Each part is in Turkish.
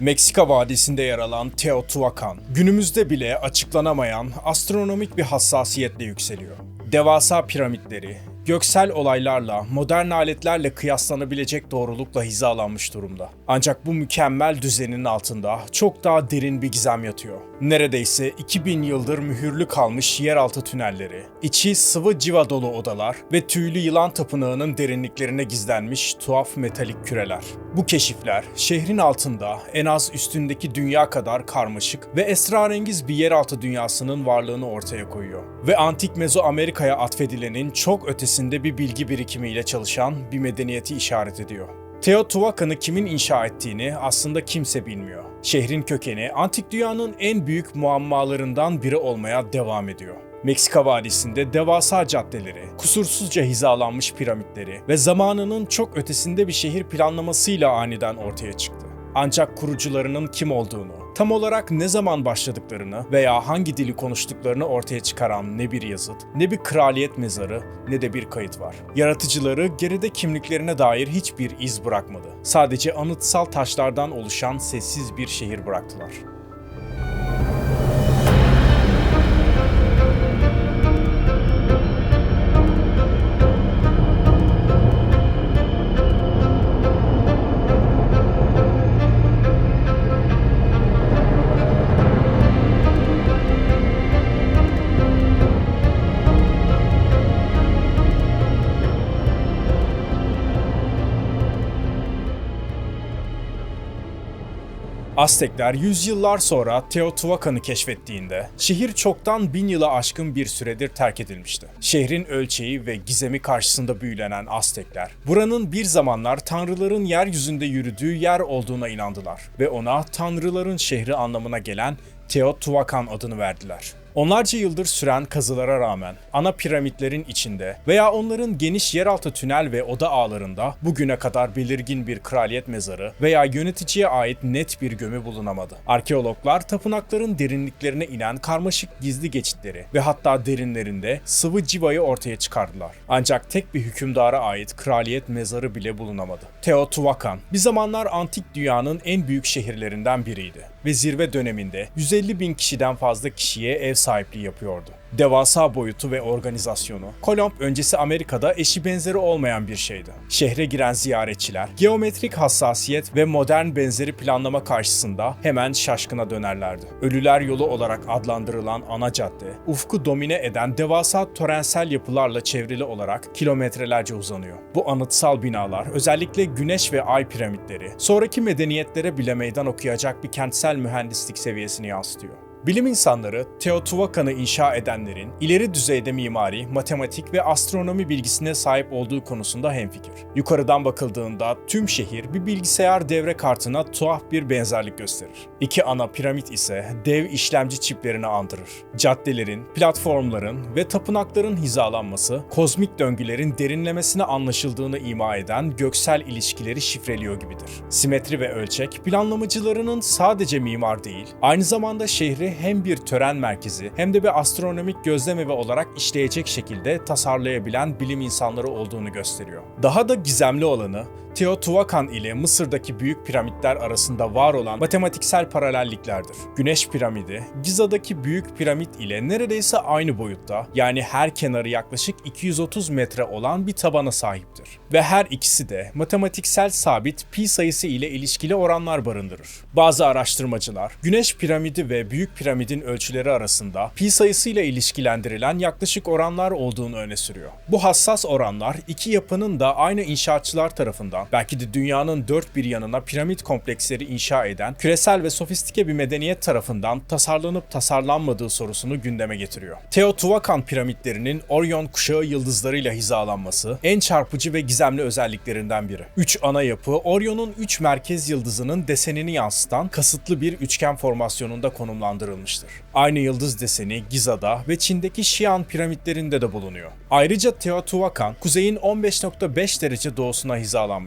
Meksika Vadisi'nde yer alan Teotihuacan, günümüzde bile açıklanamayan astronomik bir hassasiyetle yükseliyor. Devasa piramitleri, göksel olaylarla, modern aletlerle kıyaslanabilecek doğrulukla hizalanmış durumda. Ancak bu mükemmel düzenin altında çok daha derin bir gizem yatıyor. Neredeyse 2000 yıldır mühürlü kalmış yeraltı tünelleri, içi sıvı civa dolu odalar ve tüylü yılan tapınağının derinliklerine gizlenmiş tuhaf metalik küreler. Bu keşifler şehrin altında en az üstündeki dünya kadar karmaşık ve esrarengiz bir yeraltı dünyasının varlığını ortaya koyuyor. Ve antik Mezoamerika'ya atfedilenin çok ötesinde bir bilgi birikimiyle çalışan bir medeniyeti işaret ediyor. Teotihuacan'ı kimin inşa ettiğini aslında kimse bilmiyor. Şehrin kökeni antik dünyanın en büyük muammalarından biri olmaya devam ediyor. Meksika Vadisi'nde devasa caddeleri, kusursuzca hizalanmış piramitleri ve zamanının çok ötesinde bir şehir planlamasıyla aniden ortaya çıktı. Ancak kurucularının kim olduğunu, tam olarak ne zaman başladıklarını veya hangi dili konuştuklarını ortaya çıkaran ne bir yazıt, ne bir kraliyet mezarı, ne de bir kayıt var. Yaratıcıları geride kimliklerine dair hiçbir iz bırakmadı. Sadece anıtsal taşlardan oluşan sessiz bir şehir bıraktılar. Aztekler yüzyıllar sonra Teotihuacan'ı keşfettiğinde şehir çoktan bin yıla aşkın bir süredir terk edilmişti. Şehrin ölçeği ve gizemi karşısında büyülenen Aztekler, buranın bir zamanlar tanrıların yeryüzünde yürüdüğü yer olduğuna inandılar ve ona tanrıların şehri anlamına gelen Teotihuacan adını verdiler. Onlarca yıldır süren kazılara rağmen ana piramitlerin içinde veya onların geniş yeraltı tünel ve oda ağlarında bugüne kadar belirgin bir kraliyet mezarı veya yöneticiye ait net bir gömü bulunamadı. Arkeologlar tapınakların derinliklerine inen karmaşık gizli geçitleri ve hatta derinlerinde sıvı civayı ortaya çıkardılar. Ancak tek bir hükümdara ait kraliyet mezarı bile bulunamadı. Teotihuacan bir zamanlar antik dünyanın en büyük şehirlerinden biriydi ve zirve döneminde 150 bin kişiden fazla kişiye ev sahipliği yapıyordu. Devasa boyutu ve organizasyonu, Kolomb öncesi Amerika'da eşi benzeri olmayan bir şeydi. Şehre giren ziyaretçiler, geometrik hassasiyet ve modern benzeri planlama karşısında hemen şaşkına dönerlerdi. Ölüler yolu olarak adlandırılan ana cadde, ufku domine eden devasa törensel yapılarla çevrili olarak kilometrelerce uzanıyor. Bu anıtsal binalar özellikle güneş ve ay piramitleri, sonraki medeniyetlere bile meydan okuyacak bir kentsel mühendislik seviyesini yansıtıyor. Bilim insanları Teotihuacan'ı inşa edenlerin ileri düzeyde mimari, matematik ve astronomi bilgisine sahip olduğu konusunda hemfikir. Yukarıdan bakıldığında tüm şehir bir bilgisayar devre kartına tuhaf bir benzerlik gösterir. İki ana piramit ise dev işlemci çiplerini andırır. Caddelerin, platformların ve tapınakların hizalanması, kozmik döngülerin derinlemesine anlaşıldığını ima eden göksel ilişkileri şifreliyor gibidir. Simetri ve ölçek, planlamacılarının sadece mimar değil, aynı zamanda şehri hem bir tören merkezi hem de bir astronomik gözlemevi olarak işleyecek şekilde tasarlayabilen bilim insanları olduğunu gösteriyor. Daha da gizemli olanı, Teotihuacan ile Mısır'daki büyük piramitler arasında var olan matematiksel paralelliklerdir. Güneş piramidi, Giza'daki büyük piramit ile neredeyse aynı boyutta, yani her kenarı yaklaşık 230 metre olan bir tabana sahiptir. Ve her ikisi de matematiksel sabit pi sayısı ile ilişkili oranlar barındırır. Bazı araştırmacılar, Güneş piramidi ve Büyük piramidin ölçüleri arasında pi sayısıyla ilişkilendirilen yaklaşık oranlar olduğunu öne sürüyor. Bu hassas oranlar iki yapının da aynı inşaatçılar tarafından belki de dünyanın dört bir yanına piramit kompleksleri inşa eden küresel ve sofistike bir medeniyet tarafından tasarlanıp tasarlanmadığı sorusunu gündeme getiriyor. Teotihuacan piramitlerinin Orion kuşağı yıldızlarıyla hizalanması en çarpıcı ve gizemli özelliklerinden biri. Üç ana yapı Orion'un üç merkez yıldızının desenini yansıtan kasıtlı bir üçgen formasyonunda konumlandırılmıştır. Aynı yıldız deseni Giza'da ve Çin'deki Xi'an piramitlerinde de bulunuyor. Ayrıca Teotihuacan kuzeyin 15.5 derece doğusuna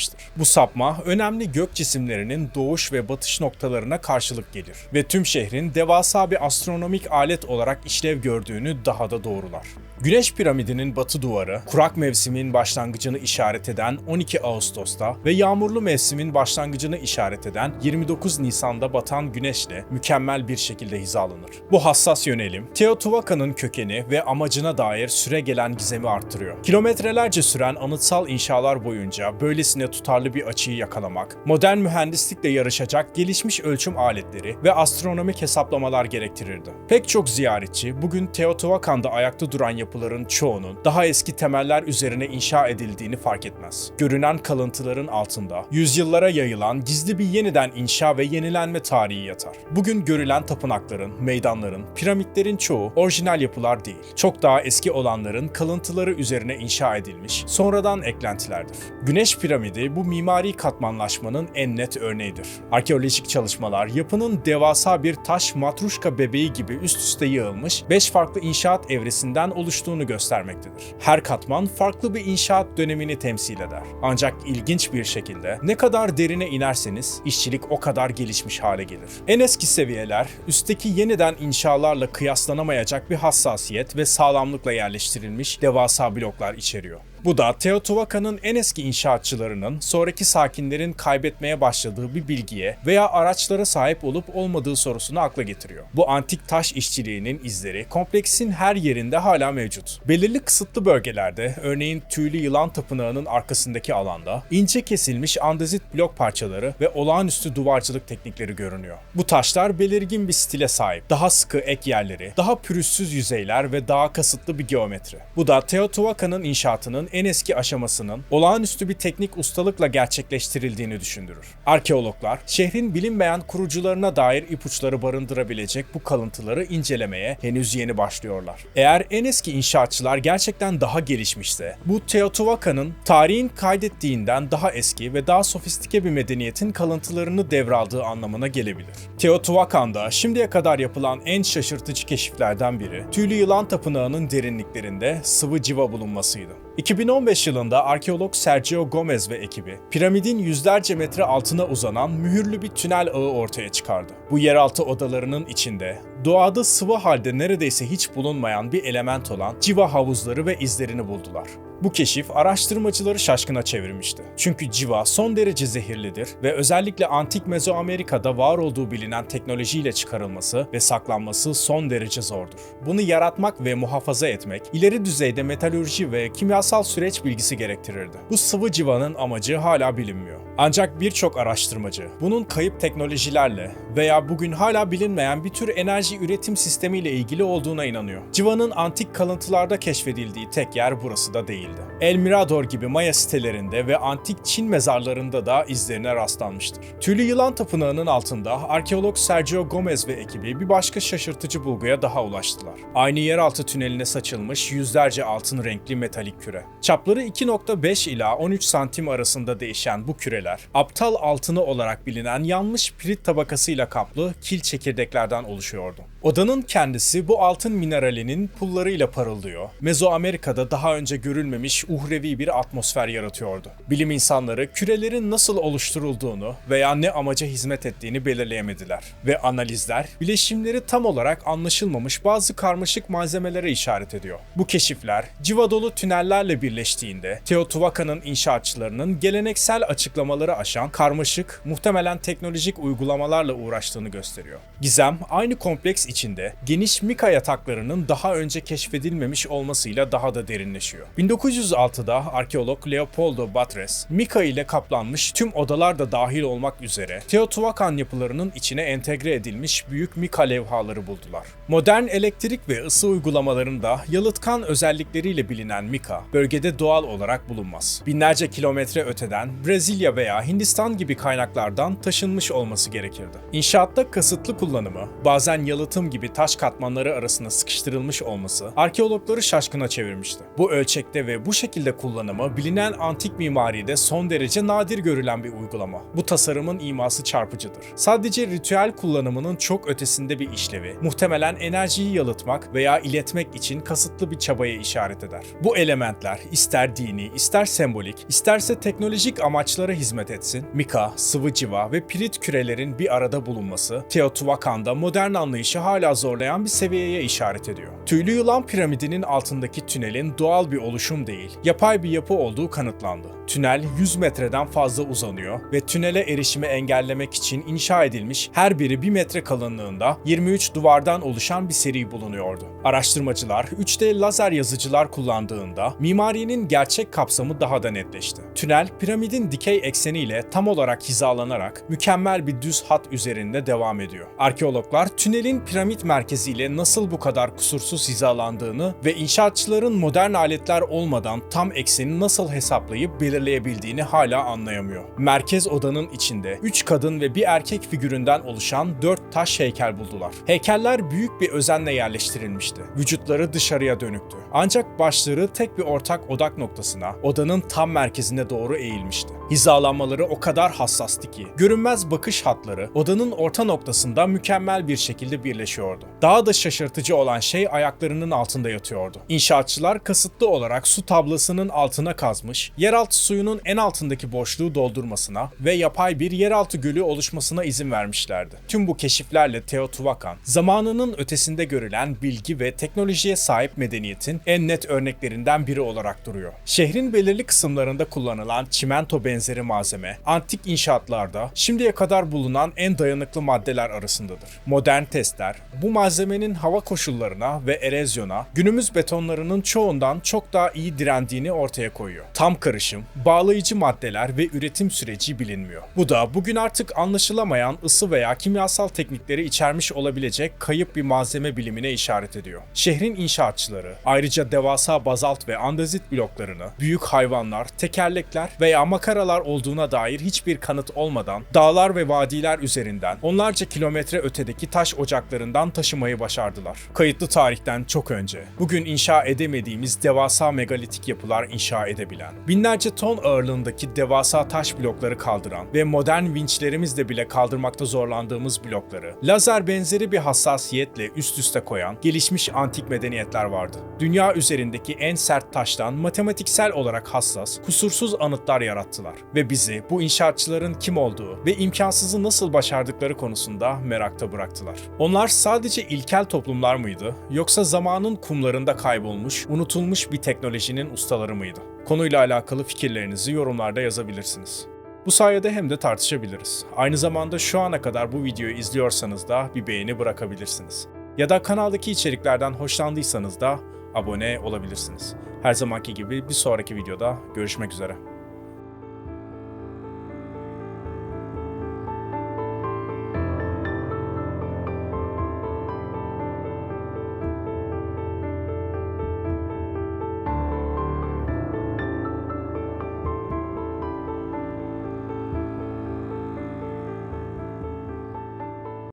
hizalanmıştır. Bu sapma önemli gök cisimlerinin doğuş ve batış noktalarına karşılık gelir ve tüm şehrin devasa bir astronomik alet olarak işlev gördüğünü daha da doğrular. Güneş piramidinin batı duvarı, kurak mevsimin başlangıcını işaret eden 12 Ağustos'ta ve yağmurlu mevsimin başlangıcını işaret eden 29 Nisan'da batan güneşle mükemmel bir şekilde hizalanır. Bu hassas yönelim, Teotihuacan'ın kökeni ve amacına dair süre gelen gizemi arttırıyor. Kilometrelerce süren anıtsal inşalar boyunca böylesine tutarlı bir açıyı yakalamak, modern mühendislikle yarışacak gelişmiş ölçüm aletleri ve astronomik hesaplamalar gerektirirdi. Pek çok ziyaretçi bugün Teotihuacan'da ayakta duran yapıların çoğunun daha eski temeller üzerine inşa edildiğini fark etmez. Görünen kalıntıların altında yüzyıllara yayılan gizli bir yeniden inşa ve yenilenme tarihi yatar. Bugün görülen tapınakların, meydanların, piramitlerin çoğu orijinal yapılar değil. Çok daha eski olanların kalıntıları üzerine inşa edilmiş, sonradan eklentilerdir. Güneş piramidi bu mimari katmanlaşmanın en net örneğidir. Arkeolojik çalışmalar yapının devasa bir taş matruşka bebeği gibi üst üste yığılmış 5 farklı inşaat evresinden oluştuğunu göstermektedir. Her katman farklı bir inşaat dönemini temsil eder. Ancak ilginç bir şekilde ne kadar derine inerseniz işçilik o kadar gelişmiş hale gelir. En eski seviyeler üstteki yeniden inşalarla kıyaslanamayacak bir hassasiyet ve sağlamlıkla yerleştirilmiş devasa bloklar içeriyor. Bu da Teotihuacan'ın en eski inşaatçılarının sonraki sakinlerin kaybetmeye başladığı bir bilgiye veya araçlara sahip olup olmadığı sorusunu akla getiriyor. Bu antik taş işçiliğinin izleri kompleksin her yerinde hala mevcut. Belirli kısıtlı bölgelerde, örneğin tüylü yılan tapınağının arkasındaki alanda, ince kesilmiş andezit blok parçaları ve olağanüstü duvarcılık teknikleri görünüyor. Bu taşlar belirgin bir stile sahip. Daha sıkı ek yerleri, daha pürüzsüz yüzeyler ve daha kasıtlı bir geometri. Bu da Teotihuacan'ın inşaatının en eski aşamasının olağanüstü bir teknik ustalıkla gerçekleştirildiğini düşündürür. Arkeologlar, şehrin bilinmeyen kurucularına dair ipuçları barındırabilecek bu kalıntıları incelemeye henüz yeni başlıyorlar. Eğer en eski inşaatçılar gerçekten daha gelişmişse, bu Teotihuacan'ın tarihin kaydettiğinden daha eski ve daha sofistike bir medeniyetin kalıntılarını devraldığı anlamına gelebilir. Teotihuacan'da şimdiye kadar yapılan en şaşırtıcı keşiflerden biri, Tüylü Yılan Tapınağı'nın derinliklerinde sıvı civa bulunmasıydı. 2015 yılında arkeolog Sergio Gomez ve ekibi piramidin yüzlerce metre altına uzanan mühürlü bir tünel ağı ortaya çıkardı. Bu yeraltı odalarının içinde doğada sıvı halde neredeyse hiç bulunmayan bir element olan civa havuzları ve izlerini buldular. Bu keşif araştırmacıları şaşkına çevirmişti. Çünkü civa son derece zehirlidir ve özellikle antik Mezoamerika'da var olduğu bilinen teknolojiyle çıkarılması ve saklanması son derece zordur. Bunu yaratmak ve muhafaza etmek ileri düzeyde metalürji ve kimyasal süreç bilgisi gerektirirdi. Bu sıvı civanın amacı hala bilinmiyor. Ancak birçok araştırmacı bunun kayıp teknolojilerle veya bugün hala bilinmeyen bir tür enerji üretim sistemiyle ilgili olduğuna inanıyor. Civanın antik kalıntılarda keşfedildiği tek yer burası da değildi. El Mirador gibi Maya sitelerinde ve antik Çin mezarlarında da izlerine rastlanmıştır. Tüylü Yılan Tapınağı'nın altında arkeolog Sergio Gomez ve ekibi bir başka şaşırtıcı bulguya daha ulaştılar. Aynı yeraltı tüneline saçılmış yüzlerce altın renkli metalik küre. Çapları 2.5 ila 13 santim arasında değişen bu küreler, aptal altını olarak bilinen yanmış pirit tabakasıyla kaplı kil çekirdeklerden oluşuyordu. Odanın kendisi bu altın mineralinin pullarıyla parıldıyor. Mezoamerika'da daha önce görülmemiş uhrevi bir atmosfer yaratıyordu. Bilim insanları kürelerin nasıl oluşturulduğunu veya ne amaca hizmet ettiğini belirleyemediler. Ve analizler bileşimleri tam olarak anlaşılmamış bazı karmaşık malzemelere işaret ediyor. Bu keşifler civa dolu tünellerle birleştiğinde Teotihuacan'ın inşaatçılarının geleneksel açıklamaları aşan karmaşık, muhtemelen teknolojik uygulamalarla uğraştığını gösteriyor. Gizem aynı kompleks içinde geniş Mika yataklarının daha önce keşfedilmemiş olmasıyla daha da derinleşiyor. 1906'da arkeolog Leopoldo Batres, Mika ile kaplanmış tüm odalar da dahil olmak üzere Teotihuacan yapılarının içine entegre edilmiş büyük Mika levhaları buldular. Modern elektrik ve ısı uygulamalarında yalıtkan özellikleriyle bilinen Mika, bölgede doğal olarak bulunmaz. Binlerce kilometre öteden Brezilya veya Hindistan gibi kaynaklardan taşınmış olması gerekirdi. İnşaatta kasıtlı kullanımı, bazen yalıtım gibi taş katmanları arasında sıkıştırılmış olması arkeologları şaşkına çevirmişti. Bu ölçekte ve bu şekilde kullanımı bilinen antik mimaride son derece nadir görülen bir uygulama. Bu tasarımın iması çarpıcıdır. Sadece ritüel kullanımının çok ötesinde bir işlevi, muhtemelen enerjiyi yalıtmak veya iletmek için kasıtlı bir çabaya işaret eder. Bu elementler ister dini, ister sembolik, isterse teknolojik amaçlara hizmet etsin, mika, sıvı civa ve pirit kürelerin bir arada bulunması, Teotihuacan'da modern anlayışı hala zorlayan bir seviyeye işaret ediyor. Tüylü yılan piramidinin altındaki tünelin doğal bir oluşum değil, yapay bir yapı olduğu kanıtlandı. Tünel 100 metreden fazla uzanıyor ve tünele erişimi engellemek için inşa edilmiş her biri 1 metre kalınlığında 23 duvardan oluşan bir seri bulunuyordu. Araştırmacılar 3D lazer yazıcılar kullandığında mimarinin gerçek kapsamı daha da netleşti. Tünel piramidin dikey ekseniyle tam olarak hizalanarak mükemmel bir düz hat üzerinde devam ediyor. Arkeologlar tünelin piramit merkeziyle nasıl bu kadar kusursuz hizalandığını ve inşaatçıların modern aletler olmadan tam ekseni nasıl hesaplayıp belirleyebildiğini hala anlayamıyor. Merkez odanın içinde 3 kadın ve bir erkek figüründen oluşan 4 taş heykel buldular. Heykeller büyük bir özenle yerleştirilmişti. Vücutları dışarıya dönüktü. Ancak başları tek bir ortak odak noktasına, odanın tam merkezine doğru eğilmişti. Hizalanmaları o kadar hassastı ki, görünmez bakış hatları odanın orta noktasında mükemmel bir şekilde birleşiyordu. Daha da şaşırtıcı olan şey ayaklarının altında yatıyordu. İnşaatçılar kasıtlı olarak su tablasının altına kazmış, yeraltı suyunun en altındaki boşluğu doldurmasına ve yapay bir yeraltı gölü oluşmasına izin vermişlerdi. Tüm bu keşiflerle Teotihuacan, zamanının ötesinde görülen bilgi ve teknolojiye sahip medeniyetin en net örneklerinden biri olarak duruyor. Şehrin belirli kısımlarında kullanılan çimento benzeri malzeme, antik inşaatlarda şimdiye kadar bulunan en dayanıklı maddeler arasındadır. Modern testler, bu malzemenin hava koşullarına ve erozyona günümüz betonlarının çoğundan çok daha iyi direndiğini ortaya koyuyor. Tam karışım, bağlayıcı maddeler ve üretim süreci bilinmiyor. Bu da bugün artık anlaşılamayan ısı veya kimyasal teknikleri içermiş olabilecek kayıp bir malzeme bilimine işaret ediyor. Şehrin inşaatçıları ayrıca devasa bazalt ve andezit bloklarını büyük hayvanlar, tekerlekler veya makaralar olduğuna dair hiçbir kanıt olmadan dağlar ve vadiler üzerinden onlarca kilometre ötedeki taş ocaklarından taşımayı başardılar. Kayıtlı tarihten çok önce, bugün inşa edemediğimiz devasa megalitik yapılar inşa edebilen, binlerce ton ağırlığındaki devasa taş blokları kaldıran ve modern vinçlerimizle bile kaldırmakta zorlandığımız blokları, lazer benzeri bir hassasiyetle üst üste koyan gelişmiş antik medeniyetler vardı. Dünya üzerindeki en sert taştan matematiksel olarak hassas, kusursuz anıtlar yarattılar ve bizi bu inşaatçıların kim olduğu ve imkansızı nasıl başardıkları konusunda merakta bıraktılar. Onlar sadece ilkel toplumlar mıydı yoksa zamanın kumlarında kaybolmuş, unutulmuş bir teknolojinin ustaları mıydı? Konuyla alakalı fikirlerinizi yorumlarda yazabilirsiniz. Bu sayede hem de tartışabiliriz. Aynı zamanda şu ana kadar bu videoyu izliyorsanız da bir beğeni bırakabilirsiniz. Ya da kanaldaki içeriklerden hoşlandıysanız da abone olabilirsiniz. Her zamanki gibi bir sonraki videoda görüşmek üzere.